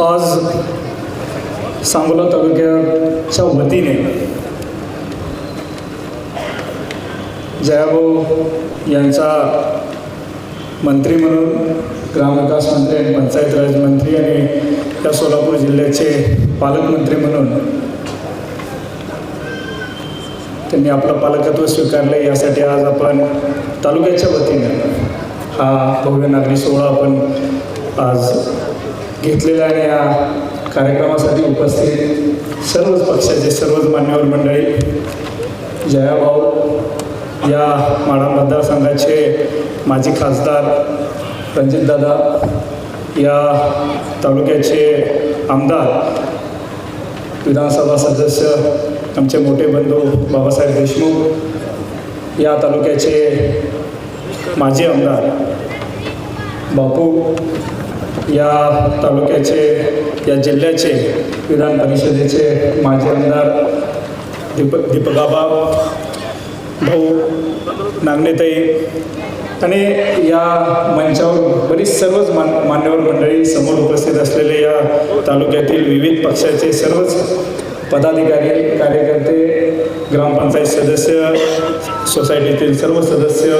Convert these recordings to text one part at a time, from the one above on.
आज सांगोला तालुक्याच्या वतीने जयाभाऊ यांचा मंत्री म्हणून ग्रामविकास मंत्री आणि पंचायत राज मंत्री आणि या सोलापूर जिल्ह्याचे पालकमंत्री म्हणून त्यांनी आपलं पालकत्व स्वीकारलं यासाठी आज आपण तालुक्याच्या वतीने हा भव्य नागरी सोहळा आपण आज घेतलेला आणि या कार्यक्रमासाठी उपस्थित सर्वच पक्षाचे सर्वच मान्यवर मंडळी जयाभाऊ या माडा मतदारसंघाचे माजी खासदार रणजितदादा या तालुक्याचे आमदार विधानसभा सदस्य आमचे मोठे बंधू बाबासाहेब देशमुख या तालुक्याचे माजी आमदार बापू या तालुक्याचे या जिल्ह्याचे विधान परिषदेचे माजी आमदार दीप दीपकाबा भाऊ नागनेताई आणि या मंचावर बरीच सर्वच मान मान्यवर मंडळी समोर उपस्थित असलेले या तालुक्यातील विविध पक्षाचे सर्वच पदाधिकारी कार्यकर्ते ग्रामपंचायत सदस्य सोसायटीतील सर्व सदस्य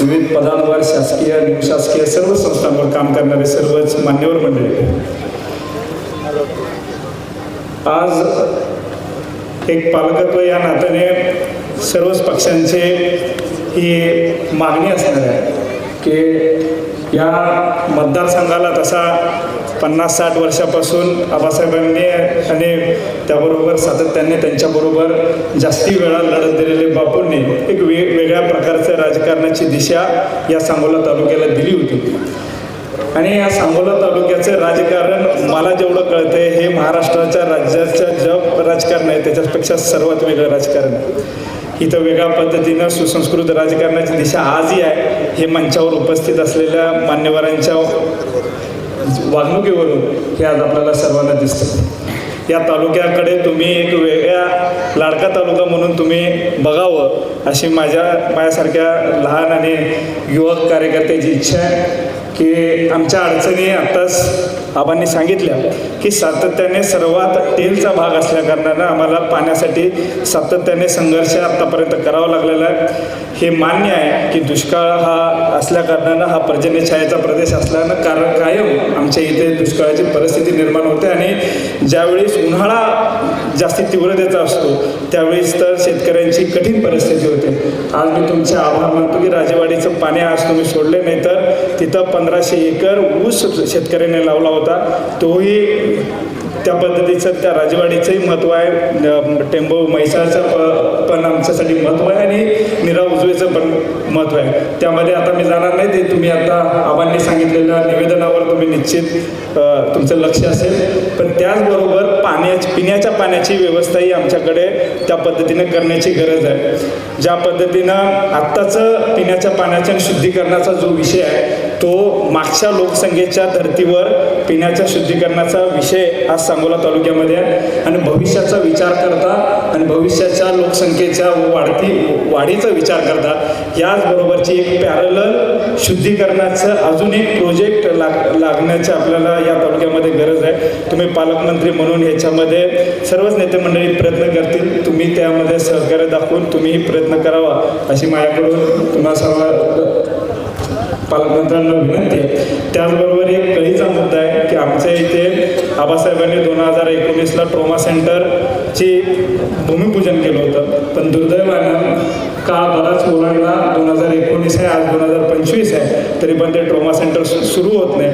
विविध पदांवर शासकीय निमशासकीय सर्व संस्थांवर काम करणारे सर्वच मान्यवर मंडळी. आज एक पालकत्व या नात्याने सर्वच पक्षांचे ही मागणी असणार आहे की या मतदारसंघाला तसा पन्नास साठ वर्षापासून आबासाहेबांनी आणि त्याबरोबर सातत्याने त्यांच्याबरोबर जास्ती वेळा लढत दिलेले बापूंनी एक वे वेगळ्या प्रकारचं राजकारणाची दिशा या सांगोला तालुक्याला दिली होती. आणि या सांगोला तालुक्याचं राजकारण मला जेवढं कळतंय हे महाराष्ट्राच्या राज्याचं जग राजकारण आहे त्याच्यापेक्षा सर्वात वेगळं राजकारण. आहे इथं वेगळ्या पद्धतीनं सुसंस्कृत राजकारणाची दिशा आजही आहे. हे मंचावर उपस्थित असलेल्या मान्यवरांच्या वागणुकीवरून हे आज आपल्याला सर्वांना दिसतं या तालुक्याकडे तुम्ही एक वेगळ्या लाडका तालुका म्हणून तुम्ही बघावं अशी माझ्या माझ्यासारख्या लहान आणि युवक कार्यकर्त्याची इच्छा आहे. की आमच्या अडचणी आत्ताच आबांनी सांगितल्या की सातत्याने सर्वात टेलचा भाग असल्याकारणानं आम्हाला पाण्यासाठी सातत्याने संघर्ष आत्तापर्यंत करावा लागलेला आहे. हे मान्य आहे की दुष्काळ हा असल्याकारणानं हा पर्जन्यछायेचा प्रदेश असल्यानं कारण कायम आमच्या इथे दुष्काळाची परिस्थिती निर्माण होते आणि ज्यावेळेस उन्हाळा जास्त तीव्रतेचा असतो त्यावेळेस तर शेतकऱ्यांची कठीण परिस्थिती होते. आज मी तुमचे आभार मानतो की राजेवाडीचं पाणी आज तुम्ही सोडले नाही तर तिथं पंधराशे एकर ऊस शेतकऱ्याने लावला होता. तोही त्या पद्धतीचं त्या राजवाडीचंही महत्त्व आहे. टेंबो म्हैसाळचं प पण आमच्यासाठी महत्त्व आहे आणि निरा उजवेचं पण महत्त्व आहे. त्यामध्ये आता मी जाणार नाही ते तुम्ही आता आबांनी सांगितलेलं निवेदन मी निश्चित तुमचं लक्ष असेल. पण त्याचबरोबर पाण्याची पिण्याच्या पाण्याची व्यवस्थाही आमच्याकडे त्या पद्धतीने करण्याची गरज आहे. ज्या पद्धतीनं आत्ताचं पिण्याच्या पाण्याच्या शुद्धीकरणाचा जो विषय आहे तो मागच्या लोकसंख्येच्या धर्तीवर पिण्याच्या शुद्धीकरणाचा विषय आज सांगोला तालुक्यामध्ये आहे. आणि भविष्याचा विचार करता आणि भविष्याच्या लोकसंख्येच्या वाढती वाढीचा विचार करता याचबरोबरची एक पॅरलल शुद्धीकरणाचं अजून एक प्रोजेक्ट लाग लागण्याची आपल्याला या तालुक्यामध्ये गरज आहे. तुम्ही पालकमंत्री म्हणून याच्यामध्ये सर्वच नेते मंडळी प्रयत्न करतील. तुम्ही त्यामध्ये सहकार्य दाखवून तुम्हीही प्रयत्न करावा अशी माझ्याकडून तुम्हाला सर्व पालकमंत्र्यांना विनंती आहे. त्याचबरोबर एक कळीचा मुद्दा आहे की आमच्या इथे आबासाहेबांनी दोन हजार एकोणीसला ट्रोमा सेंटरची भूमिपूजन केलं होतं. पण दुर्दैवानं का बराच मुलांना दोन हजार एकोणीस आहे आज दोन हजार पंचवीस आहे तरी पण ते ट्रोमा सेंटर सु- सुरू होत नाही.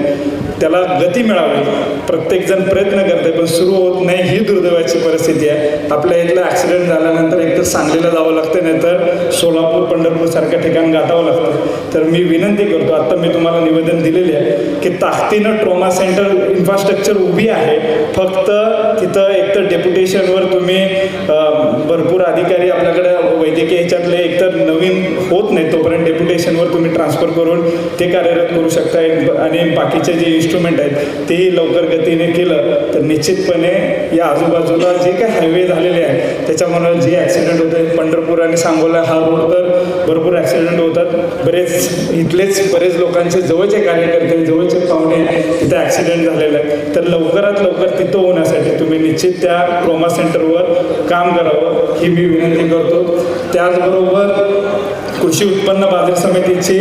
त्याला गती मिळावी. प्रत्येकजण प्रयत्न करते पण सुरू होत नाही. ही दुर्दैवाची परिस्थिती आहे. आपल्या इथला ॲक्सिडेंट झाल्यानंतर एकतर सांगलीला जावं लागतं नाहीतर सोलापूर पंढरपूर सारख्या ठिकाण गाठावं लागतं. तर मी विनंती करतो आत्ता मी तुम्हाला निवेदन दिलेले आहे की ताकदीनं ट्रोमा सेंटर इन्फ्रास्ट्रक्चर उभी आहे. फक्त तिथं एकतर डेप्युटेशनवर तुम्ही भरपूर अधिकारी आपल्याकडे वैद्यकीय ह्याच्यातले एकतर नवीन होत नाही तोपर्यंत डेप्युटेशनवर तुम्ही ट्रान्सफर करून ते कार्यरत करू शकता आणि बाकीचे जे इन्स्ट्रुमेंट आहेत तेही लवकर प्रगतीने केलं तर निश्चितपणे या आजूबाजूला जे काही हायवे झालेले आहेत त्याच्यामुळे जे ॲक्सिडेंट होते पंढरपूर आणि सांगोला हा रोड तर बरेच इथलेच बरेच लोकांचे जवळचे कार्यकर्ते जवळचे पाहुणे तिथे ॲक्सिडेंट झालेलं आहे तर लवकरात लवकर तिथं होण्यासाठी तुम्ही निश्चित त्या ट्रोमा सेंटरवर काम करावं ही मी विनंती करतो. त्याचबरोबर कृषी उत्पन्न बाजार समितीची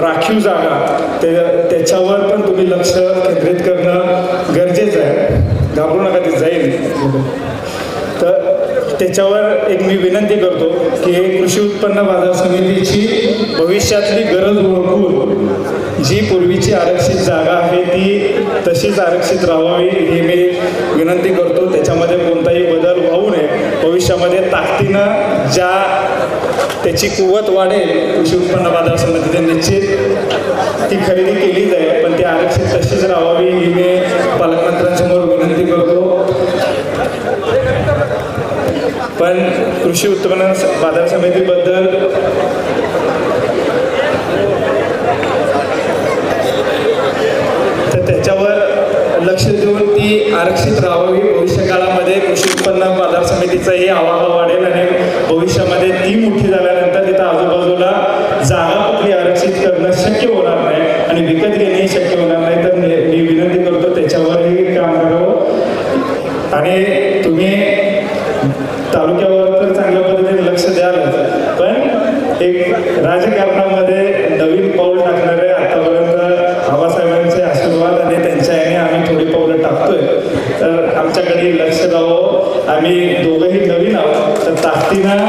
राखीव जागा ते त्याच्यावर पण तुम्ही लक्ष केंद्रित करणं गरजेचं आहे. घाबरू नका ते जाईल. तर त्याच्यावर एक मी विनंती करतो की हे कृषी उत्पन्न बाजार समितीची भविष्यातली गरज ओळखून जी पूर्वीची आरक्षित जागा आहे ती तशीच आरक्षित राहावी ही मी विनंती करतो. त्याच्यामध्ये कोणताही बदल होऊ नये. भविष्यामध्ये ताकदीनं ज्या त्याची कुवत वाढेल कृषी उत्पन्न बाजार समितीने निश्चित ती खरेदी केली जाईल पण ती आरक्षित तशीच राहावी ही मी पालकमंत्र्यांसमोर विनंती करतो आपण कृषी उत्पन्न बाजार समितीबद्दल तर त्याच्यावर लक्ष देऊन ती आरक्षित राहावी भविष्य काळामध्ये कृषी उत्पन्न बाजार समितीचाही आवाज वाढेल आणि भविष्यामध्ये ती मोठी झाल्यानंतर तिथं आजूबाजूला जागा कुठली आरक्षित करणं शक्य होणार एक राजकारणामध्ये नवीन पाऊल टाकणारे आतापर्यंत बाबासाहेबांचे आशीर्वाद आणि त्यांच्या याने आम्ही थोडी पावलं टाकतोय. तर आमच्याकडे लक्ष द्यावं. आम्ही दोघंही नवीन आहोत. तर ताकदीनं